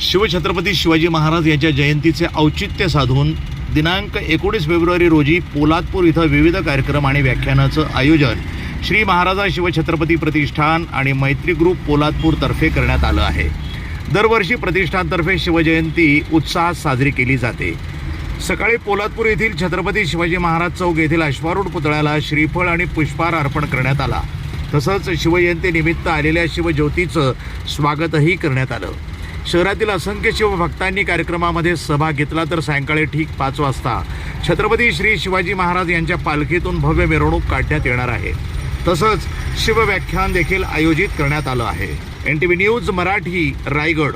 शिवछत्रपती शिवाजी महाराज यांच्या जयंतीचे औचित्य साधून दिनांक एकोणीस फेब्रुवारी रोजी पोलादपूर इथं विविध कार्यक्रम आणि व्याख्यानाचं आयोजन श्री महाराजा शिवछत्रपती प्रतिष्ठान आणि मैत्री ग्रुप पोलादपूरतर्फे करण्यात आलं आहे. दरवर्षी प्रतिष्ठानतर्फे शिवजयंती उत्साहात साजरी केली जाते. सकाळी पोलादपूर येथील छत्रपती शिवाजी महाराज चौक येथील अश्वारूढ पुतळ्याला श्रीफळ आणि पुष्पहार अर्पण करण्यात आला. तसंच शिवजयंतीनिमित्त आलेल्या शिवज्योतीचं स्वागतही करण्यात आलं. शहरातील असंख्य शिवभक्तांनी कार्यक्रमामध्ये सभा घेतला तर सायंकाळी ठीक पाच वाजता छत्रपती श्री शिवाजी महाराज यांच्या पालखीतून भव्य मिरवणूक काढण्यात येणार आहे. तसंच शिवव्याख्यान देखील आयोजित करण्यात आलं आहे. N T V news Marathi Raigad.